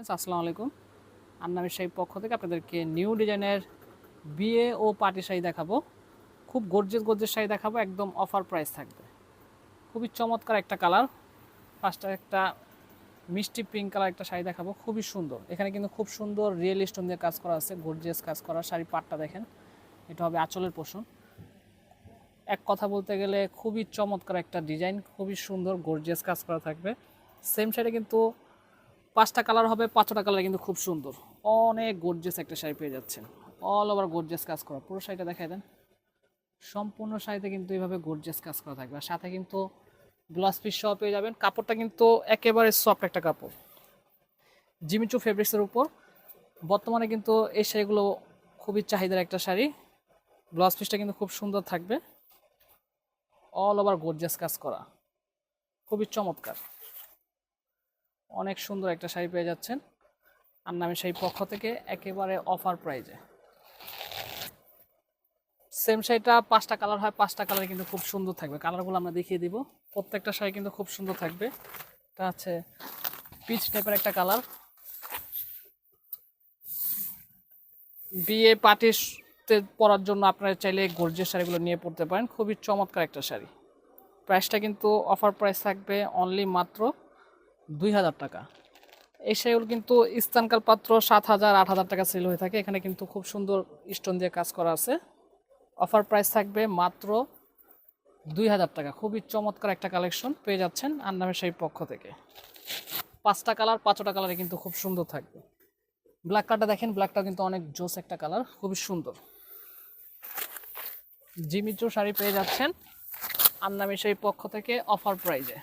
Friends আসসালামু আলাইকুম। আন্নামের শাড়ির পক্ষ থেকে আপনাদেরকে নিউ ডিজাইনের বিয়ে ও পার্টি শাড়ি দেখাবো। খুব গর্জেস গর্জেস শাড়ি দেখাবো, একদম অফার প্রাইস থাকবে। খুবই চমৎকার একটা কালার ফার্স্টে একটা মিষ্টি পিঙ্ক কালার একটা শাড়ি দেখাবো, খুবই সুন্দর। এখানে কিন্তু খুব সুন্দর রিয়েল স্টোন দিয়ে কাজ করা আছে গর্জিয়াস কাজ করা শাড়ি পাটটা দেখেন, এটা হবে আঁচলের পোষণ। এক কথা বলতে গেলে খুবই চমৎকার একটা ডিজাইন খুবই সুন্দর গর্জিয়াস কাজ করা থাকবে। সেম শাড়ি কিন্তু পাঁচটা কালার হবে, পাঁচটা কালার কিন্তু খুব সুন্দর। অনেক গর্জিয়াস একটা শাড়ি পেয়ে যাচ্ছেন। অল ওভার গর্জিয়াস কাজ করা। পুরো শাড়িটা দেখাই দেন। সম্পূর্ণ শাড়িতে কিন্তু এইভাবে গর্জিয়াস কাজ করা থাকবে। আর সাথে কিন্তু গ্লাস পিস সহ পেয়ে যাবেন। কাপড়টা কিন্তু একেবারে সফট একটা কাপড়। জিমিচু ফেব্রিক্সের উপর। বর্তমানে কিন্তু এই শাড়িগুলো খুবই চাহিদার একটা শাড়ি। ব্লাউজ পিসটা কিন্তু খুব সুন্দর থাকবে। অল ওভার গর্জিয়াস কাজ করা। খুবই চমৎকার। অনেক সুন্দর একটা শাড়ি পেয়ে যাচ্ছেন। আর নামে সেই পক্ষ থেকে একেবারে অফার প্রাইজে সেম শাড়িটা পাঁচটা কালার হয়, পাঁচটা কালার কিন্তু খুব সুন্দর থাকবে। কালারগুলো আমরা দেখিয়ে দিব। প্রত্যেকটা শাড়ি কিন্তু খুব সুন্দর থাকবে। এটা আছে পিচ টাইপের একটা কালার বিয়ে পার্টিতে পরার জন্য আপনারা চাইলে গর্জের শাড়িগুলো নিয়ে পড়তে পারেন। খুবই চমৎকার একটা শাড়ি। প্রাইসটা কিন্তু অফার প্রাইস থাকবে অনলি মাত্র দুই হাজার টাকা। এই শাড়িগুলো কিন্তু স্থানকাল পাত্র সাত হাজার, আট হাজার টাকা সেল হয়ে থাকে। এখানে কিন্তু খুব সুন্দর স্টোন দিয়ে কাজ করা আছে। অফার প্রাইস থাকবে মাত্র দুই হাজার টাকা। খুবই চমৎকার একটা কালেকশন পেয়ে যাচ্ছেন আন্নামের শাড়ির পক্ষ থেকে। পাঁচটা কালার পাঁচটা কালারে কিন্তু খুব সুন্দর থাকবে। ব্ল্যাক কালারটা দেখেন ব্ল্যাকটা কিন্তু অনেক জোস একটা কালার খুবই সুন্দর। জিমিচু শাড়ি পেয়ে যাচ্ছেন আন্নামের শাড়ির পক্ষ থেকে অফার প্রাইজে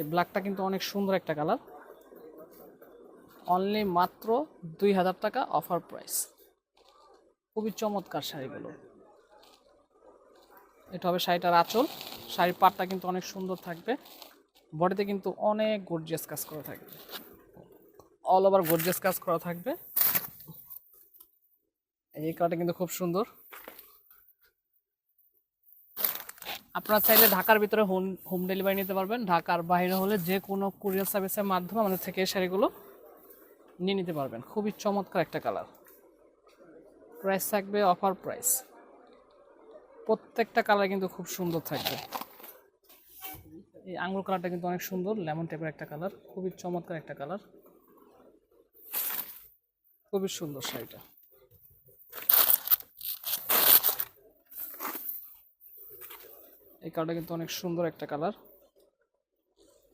এই ব্ল্যাকটা কিন্তু অনেক সুন্দর একটা কালার অনলি মাত্র দুই হাজার টাকা অফার প্রাইস খুবই চমৎকার শাড়িগুলো। এটা হবে শাড়িটার আঁচল। শাড়ির পাটটা কিন্তু অনেক সুন্দর থাকবে। বডিতে কিন্তু অনেক গর্জিয়াস কাজ করা থাকবে। অল ওভার গর্জিয়াস কাজ করা থাকবে। এই কালারটা কিন্তু খুব সুন্দর। আপনারা চাইলে ঢাকার ভিতরে হোম হোম ডেলিভারি নিতে পারবেন। ঢাকার বাইরে হলে যে কোনো কুরিয়ার সার্ভিসের মাধ্যমে আমাদের থেকে এই শাড়িগুলো নিয়ে নিতে পারবেন। খুবই চমৎকার একটা কালার। প্রাইস থাকবে অফার প্রাইস প্রত্যেকটা কালার কিন্তু খুব সুন্দর থাকবে। এই আঙ্গুর কালারটা কিন্তু অনেক সুন্দর, লেমন টাইপের একটা কালার। খুবই চমৎকার একটা কালার। খুবই সুন্দর শাড়িটা। এই কালারটা কিন্তু অনেক সুন্দর একটা কালার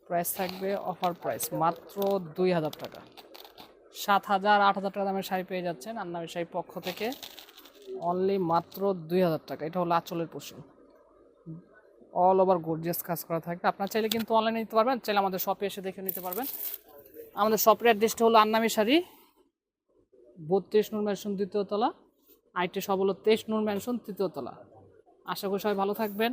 প্রাইস থাকবে অফার প্রাইস মাত্র দুই হাজার টাকা। সাত হাজার, আট হাজার টাকা দামের শাড়ি পেয়ে যাচ্ছেন আর নামের শাড়ির পক্ষ থেকে। অনলি মাত্র দুই হাজার টাকা। এটা হলো আঁচলের পোষণ অল ওভার গর্জিয়াস কাজ করা থাকবে। আপনার চাইলে কিন্তু অনলাইনে নিতে পারবেন, চাইলে আমাদের শপে এসে দেখে নিতে পারবেন। আমাদের শপের অ্যাড্রেসটা হলো আন্নামি শাড়ি, বত্রিশ নূর ম্যানশন দ্বিতীয় তলা। আইটি হলো তেইশ নূর ম্যানশন তৃতীয়তলা আশা করি সবাই ভালো থাকবেন।